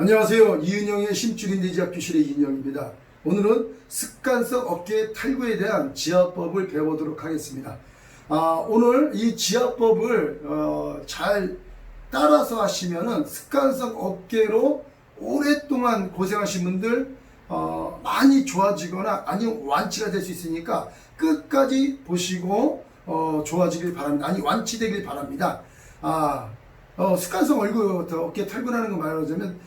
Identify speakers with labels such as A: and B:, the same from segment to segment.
A: 안녕하세요. 이은영의 심줄인 대지학 교실의 이은영입니다. 오늘은 습관성 어깨 탈구에 대한 지압법을 배워보도록 하겠습니다. 아, 오늘 이 지압법을 어, 잘 따라서 하시면은 습관성 어깨로 오랫동안 고생하신 분들 어, 많이 좋아지거나 아니면 완치가 될 수 있으니까 끝까지 보시고 어, 좋아지길 바랍니다. 아니 완치되길 바랍니다. 아, 어, 습관성 얼굴 어깨 탈구라는 거 말하자면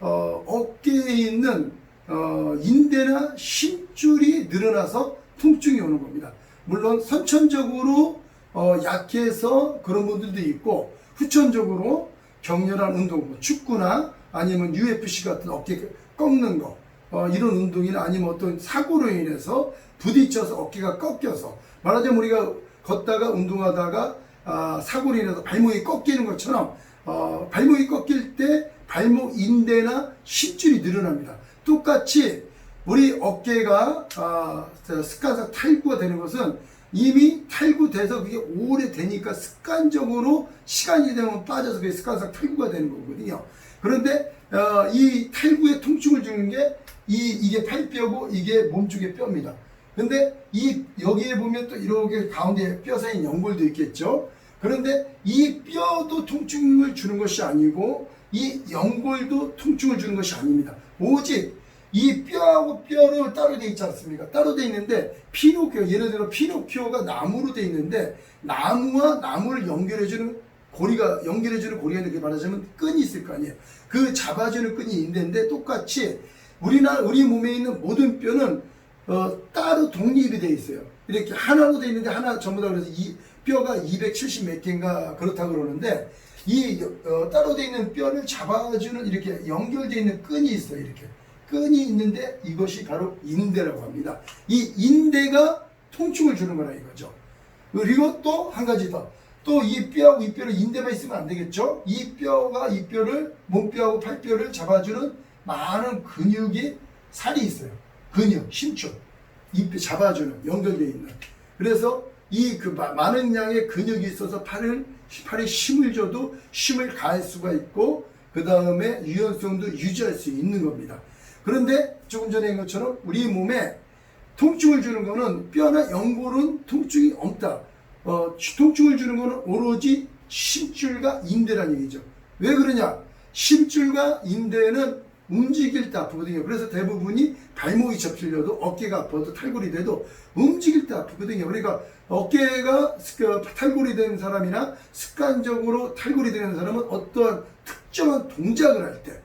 A: 어, 어깨에 있는 어, 인대나 심줄이 늘어나서 통증이 오는 겁니다. 물론 선천적으로 어, 약해서 그런 분들도 있고 후천적으로 격렬한 운동, 뭐 축구나 아니면 UFC 같은 어깨 꺾는 거 어, 이런 운동이나 아니면 어떤 사고로 인해서 부딪혀서 어깨가 꺾여서 말하자면 우리가 걷다가 운동하다가 아, 사고로 인해서 발목이 꺾이는 것처럼 어, 발목이 꺾일 때 발목 인대나 심줄이 늘어납니다. 똑같이 우리 어깨가 아, 저 습관상 탈구가 되는 것은 이미 탈구돼서 그게 오래 되니까 습관적으로 시간이 되면 빠져서 그게 습관상 탈구가 되는 거거든요. 그런데 어, 이 탈구에 통증을 주는 게 이, 이게 팔뼈고 이게 몸쪽의 뼈입니다. 근데 이 여기에 보면 또 이렇게 가운데 뼈 사이 연골도 있겠죠. 그런데 이 뼈도 통증을 주는 것이 아니고 이 연골도 통증을 주는 것이 아닙니다. 오직 이 뼈하고 뼈를 따로 돼 있지 않습니까? 따로 돼 있는데 피노키오 예를 들어 피노키오가 나무로 돼 있는데 나무와 나무를 연결해 주는 고리가 연결해 주는 고리가 이렇게 말하자면 끈이 있을 거 아니에요. 그 잡아주는 끈이 있는데 똑같이 우리나 우리 몸에 있는 모든 뼈는 어, 따로 독립이 돼 있어요. 이렇게 하나로 돼 있는데 하나 전부 다 그래서 이 뼈가 270 몇 개인가 그렇다 그러는데 이 어, 따로 돼 있는 뼈를 잡아주는 이렇게 연결돼 있는 끈이 있어요. 이렇게 끈이 있는데 이것이 바로 인대라고 합니다. 이 인대가 통증을 주는 거라 이거죠. 그리고 또 한 가지 더. 또 이 뼈하고 이 뼈를 인대만 있으면 안 되겠죠? 이 뼈가 이 뼈를 몸뼈하고 팔뼈를 잡아주는 많은 근육이 살이 있어요. 근육, 심줄. 이뼈 잡아주는 연결되어 있는. 그래서 이 그 많은 양의 근육이 있어서 팔을 팔에 힘을 줘도 힘을 가할 수가 있고 그 다음에 유연성도 유지할 수 있는 겁니다. 그런데 조금 전에 한 것처럼 우리 몸에 통증을 주는 거는 뼈나 연골은 통증이 없다. 어, 통증을 주는 거는 오로지 심줄과 인대란 얘기죠. 왜 그러냐? 심줄과 인대는 움직일 때 아프거든요. 그래서 대부분이 발목이 접힐려도 어깨가 아파도 탈골이 돼도 움직일 때 아프거든요. 그러니까 어깨가 그 탈골이 된 사람이나 습관적으로 탈골이 되는 사람은 어떠한 특정한 동작을 할 때,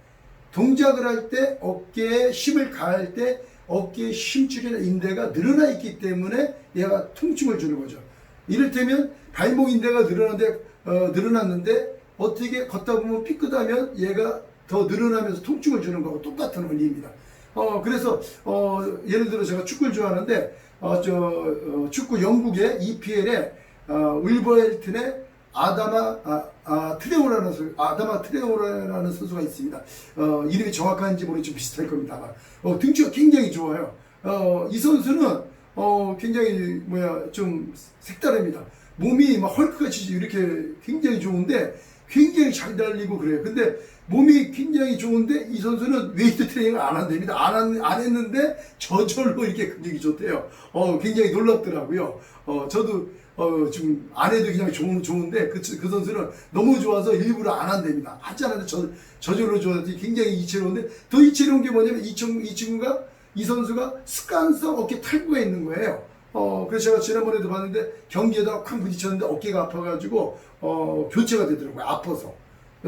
A: 동작을 할 때 어깨에 힘을 가할 때 어깨의 심줄이나 인대가 늘어나 있기 때문에 얘가 통증을 주는 거죠. 이를테면 발목 인대가 늘어났는데, 어, 늘어났는데 어떻게 걷다 보면 삐끗하면 얘가 더 늘어나면서 통증을 주는 거하고 똑같은 원리입니다. 어, 그래서, 어, 예를 들어 제가 축구를 좋아하는데, 어, 저, 어, 축구 영국의 EPL에, 어, 울버햄튼의 아다마, 아, 아, 트레오라는 선수, 아다마 트레오라는 선수가 있습니다. 어, 이름이 정확한지 모르겠 좀 비슷할 겁니다. 어, 등치가 굉장히 좋아요. 어, 이 선수는, 어, 굉장히, 뭐야, 좀 색다릅니다. 몸이 막 헐크같이 이렇게 굉장히 좋은데, 굉장히 잘 달리고 그래요. 근데 몸이 굉장히 좋은데 이 선수는 웨이트 트레이닝을 안 한답니다. 안, 한, 안 했는데 저절로 이렇게 근육이 좋대요. 어, 굉장히 놀랍더라고요. 어, 저도 어, 지금 안 해도 그냥 좋은, 좋은데 그, 그 선수는 너무 좋아서 일부러 안 한답니다. 하지 않았는데 저, 저절로 좋아서 굉장히 이채로운데 더 이채로운 게 뭐냐면 이, 친, 이 친구가 이 선수가 습관성 어깨 탈구가 있는 거예요. 어, 그래서 제가 지난번에도 봤는데 경기에다 쾅 부딪혔는데 어깨가 아파가지고 어, 교체가 되더라고요. 아파서.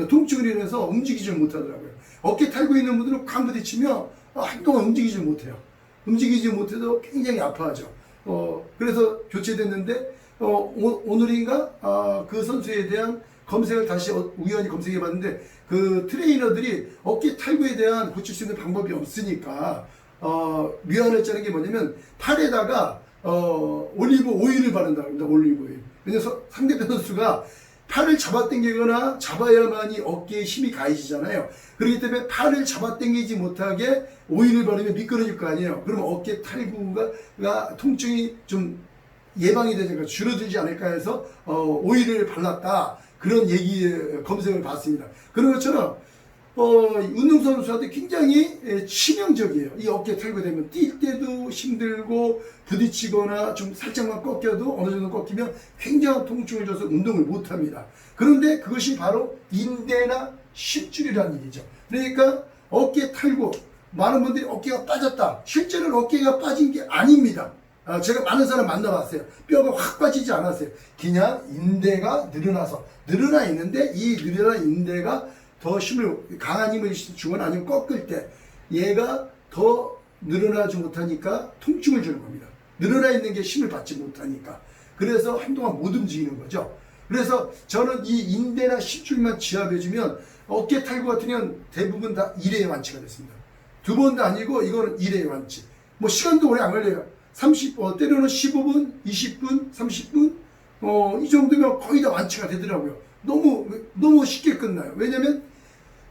A: 통증을 인해서 움직이질 못하더라고요. 어깨 탈고 있는 분들은 쾅 부딪히면 어, 한동안 움직이질 못해요. 움직이지 못해도 굉장히 아파하죠. 어, 그래서 교체됐는데 어, 오, 늘인가 아, 그 선수에 대한 검색을 다시 어- 우연히 검색해 봤는데 그 트레이너들이 어깨 탈구에 대한 고칠 수 있는 방법이 없으니까 어, 미안했자는 게 뭐냐면 팔에다가 어, 올리브 오일을 바른다고 합니다. 올리브 오일. 왜냐면 서- 상대편 선수가 팔을 잡아당기거나 잡아야만이 어깨에 힘이 가해지잖아요. 그렇기 때문에 팔을 잡아당기지 못하게 오일을 바르면 미끄러질 거 아니에요. 그러면 어깨 탈구가 통증이 좀 예방이 되니까 줄어들지 않을까 해서 어, 오일을 발랐다. 그런 얘기 검색을 봤습니다. 그런 것처럼 어, 운동선수한테 굉장히 에, 치명적이에요. 이 어깨 탈구되면 뛸 때도 힘들고 부딪히거나 좀 살짝만 꺾여도 어느 정도 꺾이면 굉장한 통증을 줘서 운동을 못합니다. 그런데 그것이 바로 인대나 십줄이라는 얘기죠. 그러니까 어깨 탈구 많은 분들이 어깨가 빠졌다. 실제로는 어깨가 빠진 게 아닙니다. 아, 제가 많은 사람 만나봤어요. 뼈가 확 빠지지 않았어요. 그냥 인대가 늘어나서 늘어나 있는데 이 늘어난 인대가 더 힘을 강한 힘을 주건 아니면 꺾을 때 얘가 더 늘어나지 못하니까 통증을 주는 겁니다. 늘어나 있는 게 힘을 받지 못하니까 그래서 한동안 못 움직이는 거죠. 그래서 저는 이 인대나 십줄만 지압해주면 어깨 탈구 같은 경우는 대부분 다 1회 완치가 됐습니다. 두 번도 아니고 이거는 1회 완치. 뭐 시간도 오래 안 걸려요. 30, 어, 때로는 15분, 20분, 30분, 어, 이 정도면 거의 다 완치가 되더라고요. 너무, 너무 쉽게 끝나요. 왜냐면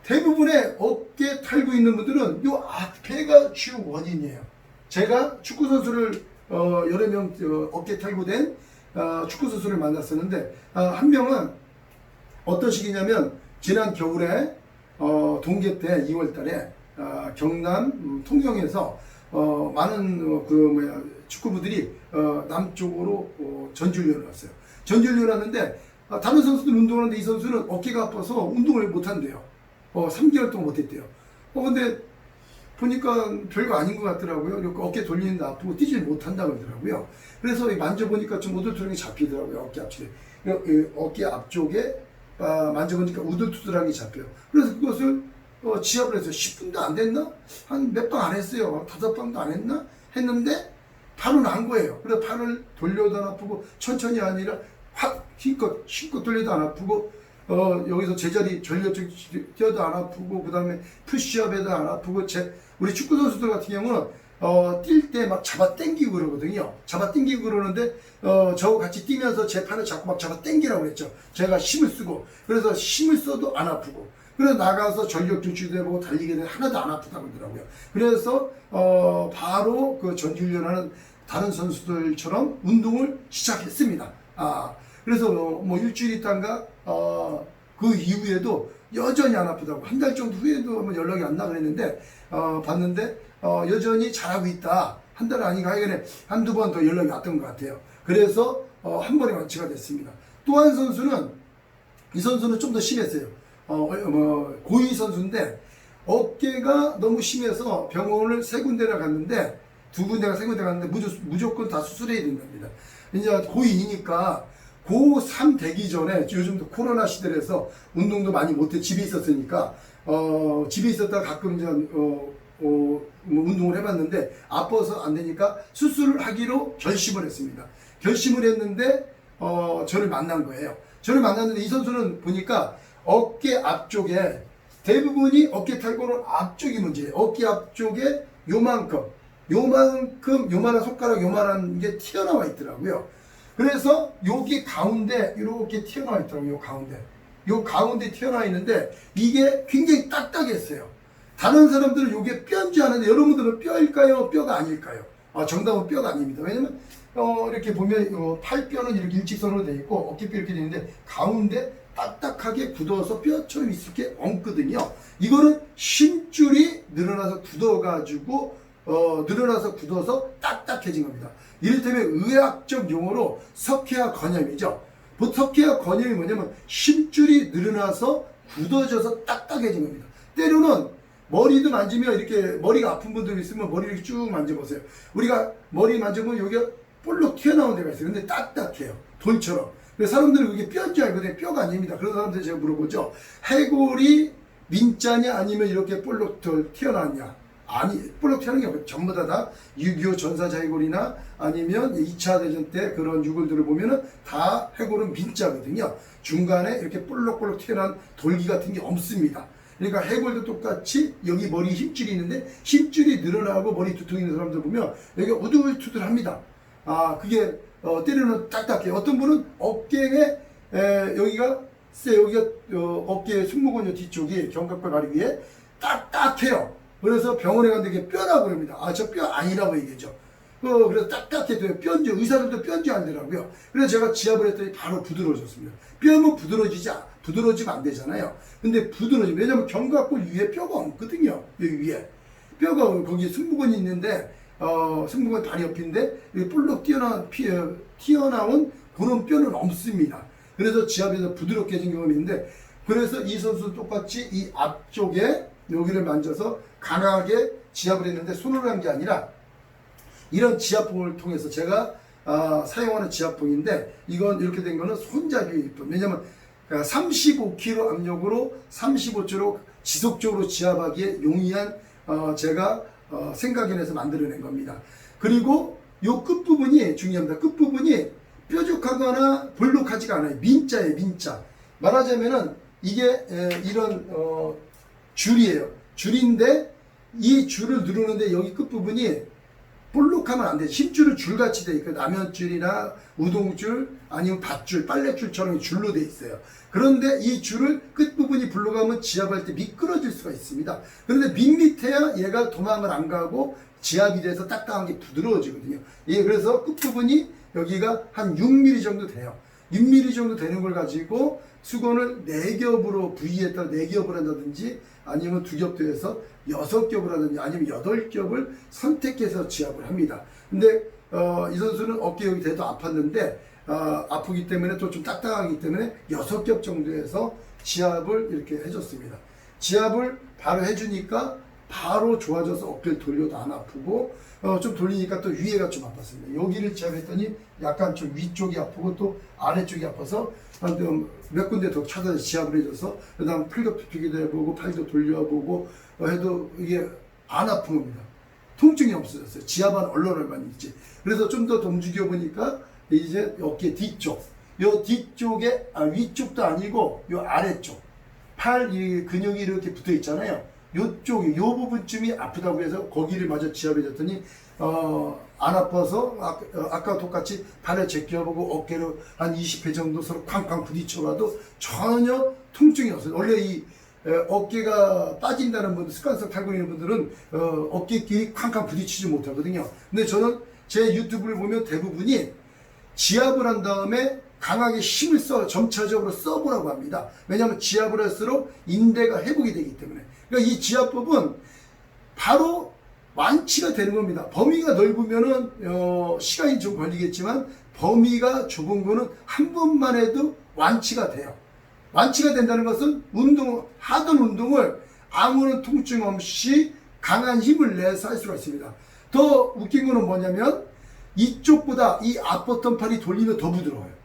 A: 대부분의 어깨 탈구 있는 분들은 요 앞에가 주 원인이에요. 제가 축구 선수를 어, 여러 명 어, 어깨 탈구된 어, 축구 선수를 만났었는데 어, 한 명은 어떤 시기냐면 지난 겨울에 어, 동계 때 2월달에 어, 경남 음, 통영에서 어, 많은 어, 그 뭐야 축구부들이 어, 남쪽으로 어, 전주훈련을 왔어요. 전주훈련을 왔는데 아, 다른 선수들 운동하는데 이 선수는 어깨가 아파서 운동을 못 한대요. 어, 3개월 동안 못 했대요. 어, 근데 보니까 별거 아닌 것 같더라고요. 이렇게 어깨 돌리는데 아프고 뛰질 못한다 그러더라고요. 그래서 만져보니까 좀 우둘투랑이 잡히더라고요. 어깨 앞쪽에. 이 어깨 앞쪽에 아, 만져보니까 우둘투들하게 잡혀요. 그래서 그것을 어, 지압을 해서 10분도 안 됐나? 한 몇 방 안 했어요. 다섯 방도 안 했나? 했는데 바로 난 거예요. 그래서 팔을 돌려도 안 아프고 천천히 아니라 확 힘껏 힘껏 돌려도 안 아프고 어, 여기서 제자리 전력적 뛰어도 안 아프고 그다음에 푸시업에도 안 아프고 제 우리 축구 선수들 같은 경우는 어, 뛸 때 막 잡아 당기고 그러거든요. 잡아 당기고 그러는데 어, 저하고 같이 뛰면서 제 팔을 자꾸 막 잡아 당기라고 그랬죠. 제가 힘을 쓰고 그래서 힘을 써도 안 아프고 그래서 나가서 전력 조치도 해보고 달리게 되면 하나도 안 아프다고 그러더라고요. 그래서 어, 바로 그 전지훈련하는 다른 선수들처럼 운동을 시작했습니다. 아, 그래서 어, 뭐 일주일 있다가 어, 그 이후에도 여전히 안 아프다고 한 달 정도 후에도 한번 연락이 안 나 그랬는데 어, 봤는데 어, 여전히 잘하고 있다. 한 달 아니가 하여간에 한두 번 더 연락이 왔던 것 같아요. 그래서 어, 한 번에 완치가 됐습니다. 또 한 선수는 이 선수는 좀 더 심했어요. 어, 어, 뭐, 고위 선수인데 어깨가 너무 심해서 병원을 세 군데나 갔는데 두 군데가 세 군데 갔는데 무조, 무조건 다 수술해야 된답니다. 이제 고2니까 고3 되기 전에 요즘도 코로나 시대라서 운동도 많이 못해 집에 있었으니까 어, 집에 있었다가 가끔 이제 어, 어, 뭐 운동을 해봤는데 아파서 안 되니까 수술을 하기로 결심을 했습니다. 결심을 했는데 어, 저를 만난 거예요. 저를 만났는데 이 선수는 보니까 어깨 앞쪽에 대부분이 어깨 탈구는 앞쪽이 문제예요. 어깨 앞쪽에 요만큼, 요만큼, 요만한 손가락 요만한 게 튀어나와 있더라고요. 그래서 여기 가운데 이렇게 튀어나와 있더라고요. 요 가운데. 요 가운데 튀어나와 있는데 이게 굉장히 딱딱했어요. 다른 사람들은 이게 뼈인지 아는데 여러분들은 뼈일까요? 뼈가 아닐까요? 아, 정답은 뼈가 아닙니다. 왜냐면 어, 이렇게 보면 어, 팔뼈는 이렇게 일직선으로 되어 있고 어깨뼈 이렇게 되어 있는데 가운데 딱딱하게 굳어서 뼈처럼 있을 게 엉거든요. 이거는 심줄이 늘어나서 굳어가지고 어, 늘어나서 굳어서 딱딱해진 겁니다. 이를테면 의학적 용어로 석회화 건염이죠. 석회화 건염이 뭐냐면 심줄이 늘어나서 굳어져서 딱딱해진 겁니다. 때로는 머리도 만지면 이렇게 머리가 아픈 분들 있으면 머리를 쭉 만져보세요. 우리가 머리 만져보면 여기가 볼록 튀어나온 데가 있어요. 근데 딱딱해요. 그래서 사람들은 그게 뼈인지 알거든요. 뼈가 아닙니다. 그런 사람들 제가 물어보죠. 해골이 민자냐 아니면 이렇게 볼록 튀어나왔냐? 아니, 튀어나온 게. 전부 다 다6.25 전사자해골이나 아니면 2차 대전 때 그런 유골들을 보면은 다 해골은 민자거든요. 중간에 이렇게 볼록볼록 튀어나온 돌기 같은 게 없습니다. 그러니까 해골도 똑같이 여기 머리 힘줄이 있는데 힘줄이 늘어나고 머리 두통 있는 사람들 보면 여기가 우두두들합니다. 아 그게 어, 때로는 딱딱해요. 어떤 분은 어깨에 에, 여기가 세 여기가 어, 어깨 승모근 뒤쪽이 견갑골 다리 위에 딱딱해요. 그래서 병원에 갔는데 이게 뼈라고 합니다. 아 저 뼈 아니라고 얘기죠. 어, 그래서 딱딱해 돼요. 뼈인지, 의사들도 뼈인지 안 되더라고요. 그래서 제가 지압을 했더니 바로 부드러워졌습니다. 뼈면 부드러워지지, 않- 부드러워지면 안 되잖아요. 근데 부드러워지 왜냐면 견갑골 위에 뼈가 없거든요. 여기 위에. 뼈가 거기 승부근이 있는데, 어, 승부근 다리 옆인데, 여기 볼록 튀어나온, 피, 어, 튀어나온 그런 뼈는 없습니다. 그래서 지압에서 부드럽게 해진 경험이 있는데, 그래서 이 선수 똑같이 이 앞쪽에 여기를 만져서 강하게 지압을 했는데 손으로 한 게 아니라 이런 지압봉을 통해서 제가 아, 사용하는 지압봉인데 이건 이렇게 된 거는 손잡이뿐 왜냐면 35kg 압력으로 35초로 지속적으로 지압하기에 용이한 어, 제가 어, 생각해내서 만들어낸 겁니다. 그리고 요 끝부분이 중요합니다. 끝부분이 뾰족하거나 볼록하지가 않아요. 민자예요, 민자. 말하자면은 이게 에, 이런 어, 줄이에요. 줄인데 이 줄을 누르는데 여기 끝부분이 볼록하면 안 돼. 힘줄은 줄같이 돼 있고 라면줄이나 우동줄 아니면 밧줄, 빨래줄처럼 줄로 돼 있어요. 그런데 이 줄을 끝부분이 불러가면 지압할 때 미끄러질 수가 있습니다. 그런데 밋밋해야 얘가 도망을 안 가고 지압이 돼서 딱딱한 게 부드러워지거든요. 예, 그래서 끝부분이 여기가 한 6mm 정도 돼요. 6mm 정도 되는 걸 가지고 수건을 4겹으로 부위에 따라 4겹을 한다든지 아니면 두 겹도 해서 6겹을 하든지 아니면 8겹을 선택해서 지압을 합니다. 근데 어, 이 선수는 어깨 여기 대도 아팠는데 어, 아프기 때문에 또 좀 딱딱하기 때문에 6겹 정도에서 지압을 이렇게 해줬습니다. 지압을 바로 해주니까 바로 좋아져서 어깨를 돌려도 안 아프고 어, 좀 돌리니까 또 위에가 좀 아팠습니다. 여기를 지압했더니 약간 좀 위쪽이 아프고 또 아래쪽이 아파서 한몇 군데 더 찾아서 지압을 해줘서 그다음 팔도 펴기도 해보고 팔도 돌려보고 어, 해도 이게 안 아픈 겁니다. 통증이 없어졌어요. 지압한 얼얼만 있지. 그래서 좀 더 움직여 보니까 이제 어깨 뒤쪽, 요 뒤쪽에 아, 위쪽도 아니고 요 아래쪽 팔 이 근육이 이렇게 붙어 있잖아요. 요쪽이 요 부분쯤이 아프다고 해서 거기를 마저 지압해 줬더니 어, 안 아파서 아, 어, 아까 똑같이 발을 제껴보고 어깨를 한 20회 정도 서로 쾅쾅 부딪혀봐도 전혀 통증이 없어요. 원래 이 에, 어깨가 빠진다는 분들, 습관성 있는 분들은 어, 어깨끼리 쾅쾅 부딪히지 못하거든요. 근데 저는 제 유튜브를 보면 대부분이 지압을 한 다음에 강하게 힘을 써 점차적으로 써보라고 합니다. 왜냐하면 지압을 할수록 인대가 회복이 되기 때문에. 그러니까 이 지압법은 바로 완치가 되는 겁니다. 범위가 넓으면은 어, 시간이 좀 걸리겠지만 범위가 좁은 거는 한 번만 해도 완치가 돼요. 완치가 된다는 것은 운동 하던 운동을 아무런 통증 없이 강한 힘을 내서 할 수가 있습니다. 더 웃긴 거는 뭐냐면 이쪽보다 이 앞버튼 팔이 돌리면 더 부드러워요.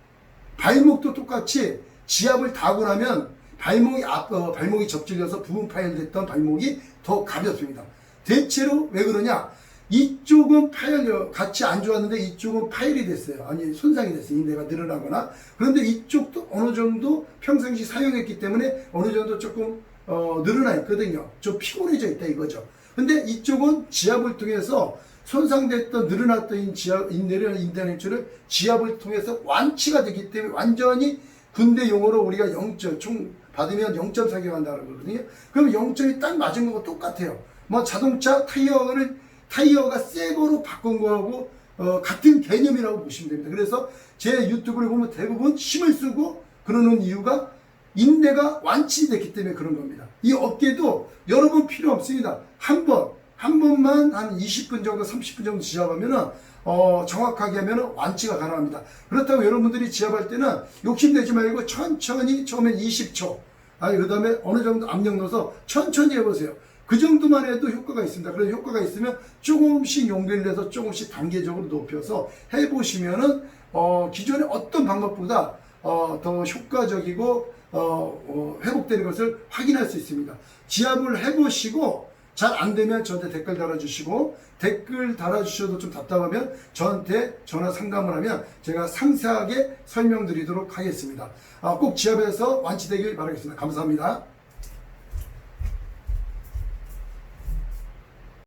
A: 발목도 똑같이 지압을 다고 나면 발목이 앞, 어, 발목이 접질려서 부분 파열됐던 발목이 더 가볍습니다. 대체로 왜 그러냐? 이쪽은 파열 같이 안 좋았는데 이쪽은 파열이 됐어요. 아니 손상이 됐어요. 인대가 늘어나거나 그런데 이쪽도 어느 정도 평상시 사용했기 때문에 어느 정도 조금 어, 늘어나 있거든요. 좀 피곤해져 있다 이거죠. 근데 이쪽은 지압을 통해서 손상됐던 늘어났던 지압 인대를 인대는 지압을 통해서 완치가 되기 때문에 완전히 군대 용어로 우리가 0점 총 받으면 0.4개 간다는 거거든요. 그럼 0점이 딱 맞은 거고 똑같아요. 뭐 자동차 타이어를 타이어가 새 거로 바꾼 거하고 어, 같은 개념이라고 보시면 됩니다. 그래서 제 유튜브를 보면 대부분 힘을 쓰고 그러는 이유가 인대가 완치됐기 때문에 그런 겁니다. 이 어깨도 여러 번 필요 없습니다. 한 번, 한 번만 한 20분 정도, 30분 정도 지압하면은 어, 정확하게 하면은 완치가 가능합니다. 그렇다고 여러분들이 지압할 때는 욕심내지 말고 천천히 처음엔 20초, 아니 그 다음에 어느 정도 압력 넣어서 천천히 해보세요. 그 정도만 해도 효과가 있습니다. 그래서 효과가 있으면 조금씩 용기를 내서 조금씩 단계적으로 높여서 해보시면은 어, 기존의 어떤 방법보다 어, 더 효과적이고 어, 어, 회복되는 것을 확인할 수 있습니다. 지압을 해보시고 잘 안 되면 저한테 댓글 달아주시고 댓글 달아주셔도 좀 답답하면 저한테 전화 상담을 하면 제가 상세하게 설명드리도록 하겠습니다. 아, 꼭 지압해서 완치되길 바라겠습니다. 감사합니다.